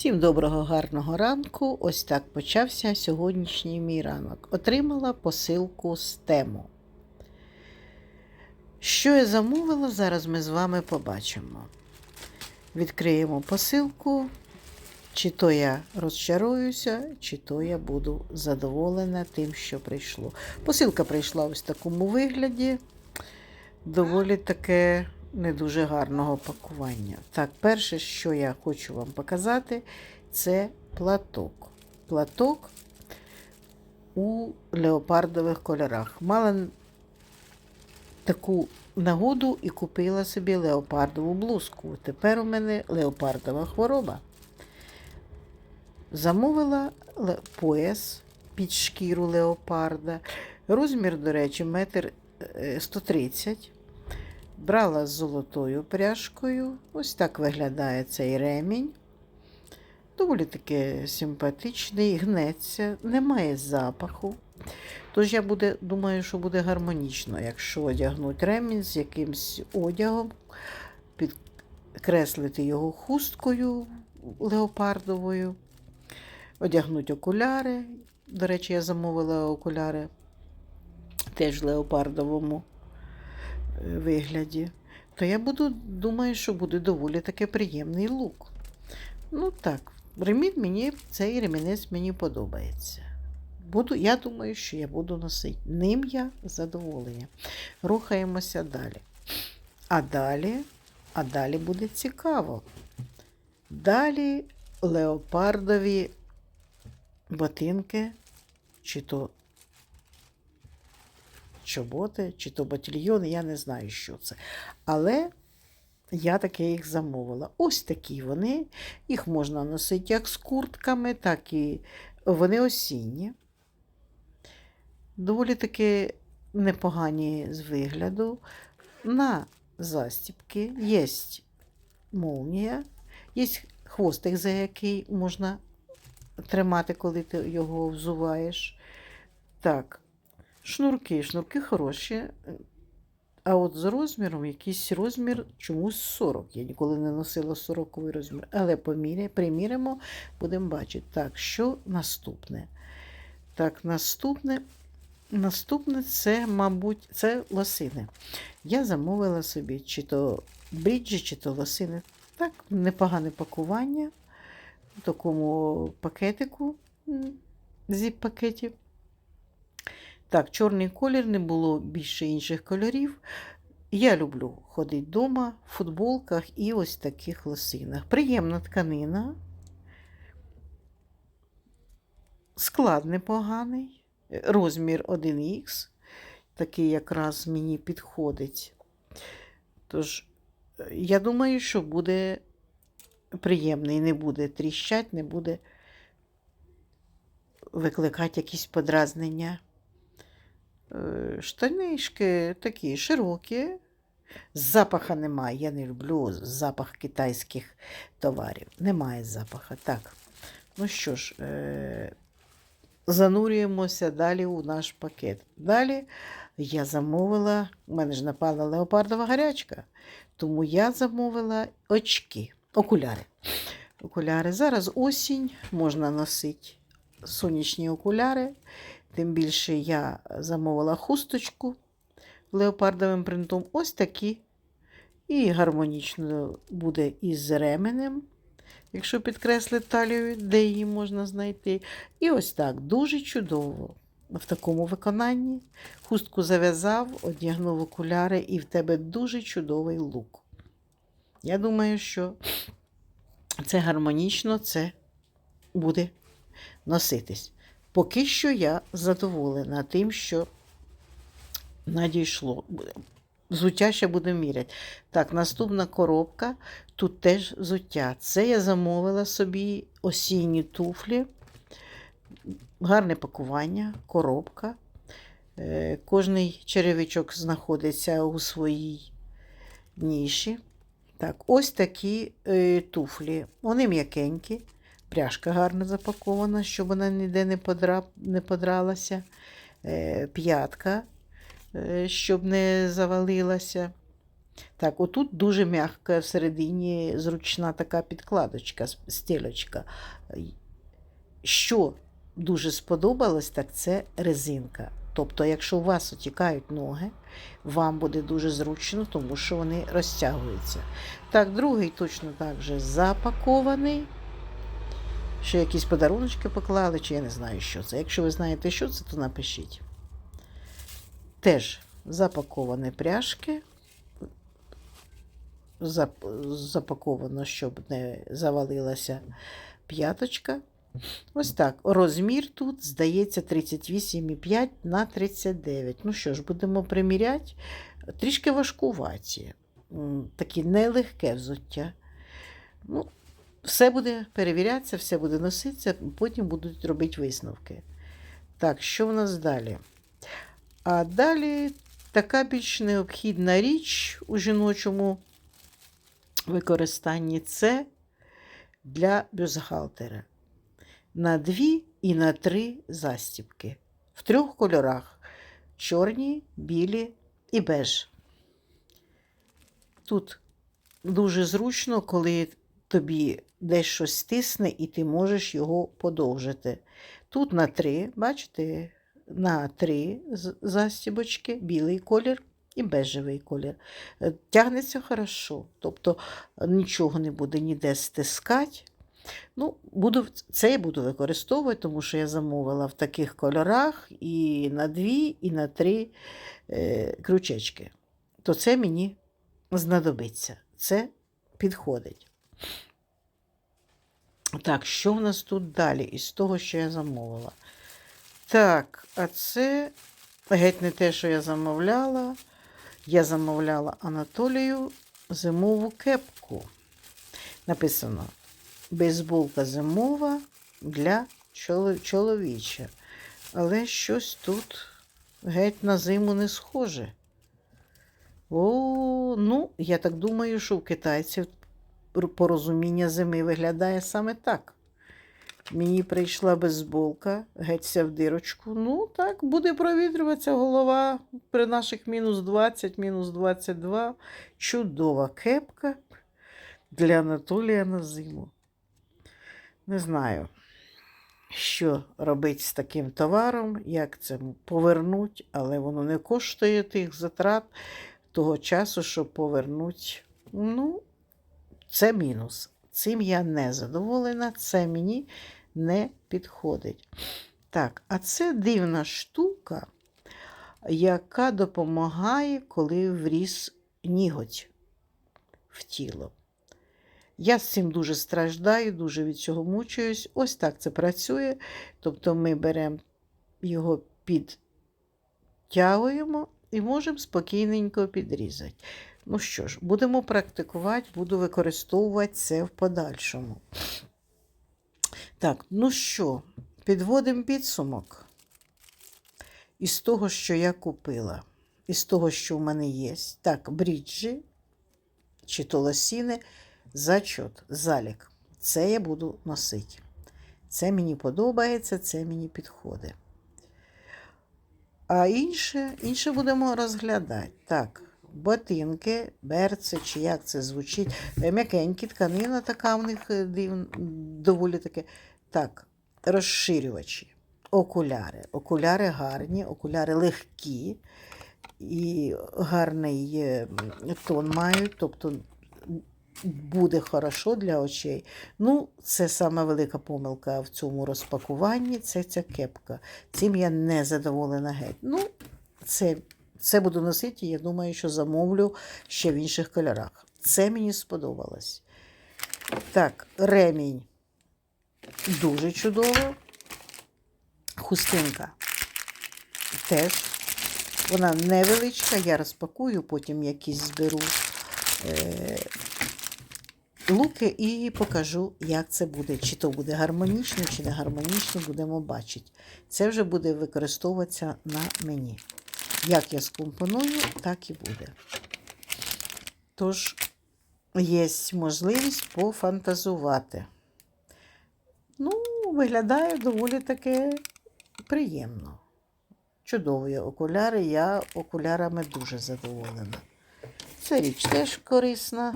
Всім доброго гарного ранку. Ось так почався сьогоднішній мій ранок. Отримала посилку з тему. Що я замовила, зараз ми з вами побачимо. Відкриємо посилку. Чи то я розчаруюся, чи то я буду задоволена тим, що прийшло. Посилка прийшла ось в такому вигляді. Доволі таке не дуже гарного пакування. Так, перше, що я хочу вам показати, це платок. Платок у леопардових кольорах. Мала таку нагоду і купила собі леопардову блузку. Тепер у мене леопардова хвороба. Замовила пояс під шкіру леопарда. Розмір, до речі, метр е, 130. Брала з золотою пряжкою. Ось так виглядає цей ремінь. Доволі таки симпатичний, гнеться, немає запаху. Тож я буде, думаю, що буде гармонічно, якщо одягнуть ремінь з якимсь одягом, підкреслити його хусткою леопардовою, одягнуть окуляри. До речі, я замовила окуляри теж леопардовому вигляді, то я буду, думаю, що буде доволі таки приємний лук. Ну так, ремінь мені, цей ремінець мені подобається. Буду, я думаю, що я буду носити. Ним я задоволення. Рухаємося далі. А далі, а далі буде цікаво. Далі леопардові ботинки, чи то чоботи, чи то ботильйон, я не знаю, що це. Але я таки їх замовила. Ось такі вони. Їх можна носити як з куртками, так і вони осінні. Доволі таки непогані з вигляду. На застіпки є молнія, є хвостик, за який можна тримати, коли ти його взуваєш. Так, шнурки. Шнурки хороші. А от з розміром якийсь розмір чомусь 40. Я ніколи не носила 40 розмір. Але поміря, примірямо, будемо бачити. Так, що наступне? Так, наступне. Наступне це, мабуть, це лосини. Я замовила собі чи то бріджі, чи то лосини. Так, непогане пакування в такому пакетику зіп-пакеті. Так, чорний колір, не було більше інших кольорів. Я люблю ходити вдома в футболках і ось таких лосинах. Приємна тканина. Склад непоганий. Розмір 1х. Такий якраз мені підходить. Тож, я думаю, що буде приємний, не буде тріщать, не буде викликати якісь подразнення. Штанишки такі широкі, запаха немає. Я не люблю запах китайських товарів. Немає запаха. Так. Ну що ж, е, занурюємося далі у наш пакет. Далі я замовила, у мене ж напала леопардова гарячка, тому я замовила очки, окуляри. Окуляри. Зараз осінь, можна носити сонячні окуляри. Тим більше я замовила хусточку леопардовим принтом. Ось такі. І гармонічно буде із ременем, якщо підкреслити талію, де її можна знайти. І ось так, дуже чудово. В такому виконанні хустку зав'язав, одягнув окуляри, і в тебе дуже чудовий лук. Я думаю, що це гармонічно, це буде носитись. Поки що я задоволена тим, що надійшло. Взуття ще будемо міряти. Так, наступна коробка. Тут теж взуття. Це я замовила собі осінні туфлі. Гарне пакування, коробка. Е, Кожний черевичок знаходиться у своїй ніші. Так, ось такі е, туфлі. Вони м'якенькі. Пряжка гарно запакована, щоб вона ніде не, подра... не подралася. Е, П'ятка, е, щоб не завалилася. Так, отут дуже м'яка всередині зручна така підкладочка, с- стілечка. Що дуже сподобалось, так це резинка. Тобто, якщо у вас отікають ноги, вам буде дуже зручно, тому що вони розтягуються. Так, другий точно так же запакований. Ще якісь подаруночки поклали, чи я не знаю, що це. Якщо ви знаєте, що це, то напишіть. Теж запаковані пряжки. Запаковано, щоб не завалилася п'яточка. Ось так. Розмір тут, здається, 38,5 на 39. Ну що ж, будемо приміряти. Трішки важкуваті. М, Такі нелегке взуття. Ну, все буде перевірятися, все буде носитися, потім будуть робити висновки. Так, що в нас далі? А далі така більш необхідна річ у жіночому використанні це для бюстгальтера. На дві і на три застібки. В трьох кольорах: чорні, білі і беж. Тут дуже зручно, коли тобі десь щось стисне, і ти можеш його подовжити. Тут на три, бачите, на три застібочки, білий колір і бежевий колір. Е, Тягнеться хорошо, тобто е, нічого не буде ніде стискати. Ну, буду, це я буду використовувати, тому що я замовила в таких кольорах і на дві, і на три е, крючечки. То це мені знадобиться. Це підходить. Так, що в нас тут далі із того, що я замовила? Так, а це геть не те, що я замовляла. Я замовляла Анатолію зимову кепку. Написано: бейсболка зимова для чоло- чоловіча. Але щось тут геть на зиму не схоже. О, ну, я так думаю, що у китайців порозуміння зими виглядає саме так. Мені прийшла бейсболка, геться в дирочку. Ну, так, буде провітрюватися голова при наших мінус 20, мінус 22. Чудова кепка для Анатолія на зиму. Не знаю, що робити з таким товаром, як це повернуть, але воно не коштує тих затрат того часу, щоб повернути. Ну, це мінус. Цим я не задоволена, це мені не підходить. Так, а це дивна штука, яка допомагає, коли вріс ніготь в тіло. Я з цим дуже страждаю, дуже від цього мучуюсь. Ось так це працює. Тобто ми беремо його підтягуємо і можемо спокійненько підрізати. Ну що ж, будемо практикувати, буду використовувати це в подальшому. Так, ну що, підводимо підсумок із того, що я купила, із того, що в мене є. Так, бріджі чи то лосіни, зачот, залік. Це я буду носити. Це мені подобається, це мені підходить. А інше, інше будемо розглядати. Так, ботинки, берці, чи як це звучить. Е, М'якенькі тканина така в них е, доволі таке. Так, розширювачі, окуляри. Окуляри гарні, окуляри легкі і гарний е, тон мають, тобто буде хорошо для очей. Ну, це сама велика помилка в цьому розпакуванні це ця кепка. Цим я не задоволена геть. Ну, це, це буду носити, я думаю, що замовлю ще в інших кольорах. Це мені сподобалось. Так, ремінь дуже чудово. Хустинка теж. Вона невеличка, я розпакую, потім якісь зберу е, луки і покажу, як це буде. Чи то буде гармонічно, чи не гармонічно, будемо бачити. Це вже буде використовуватися на мені. Як я скомпоную, так і буде. Тож, є можливість пофантазувати. Ну, виглядає доволі таки приємно. Чудові окуляри, я окулярами дуже задоволена. Ця річ теж корисна.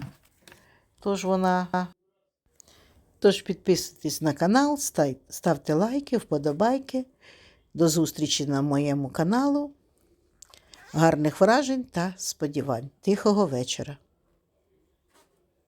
Тож вона. Тож підписуйтесь на канал, ставте лайки, вподобайки. До зустрічі на моєму каналу. Гарних вражень та сподівань. Тихого вечора.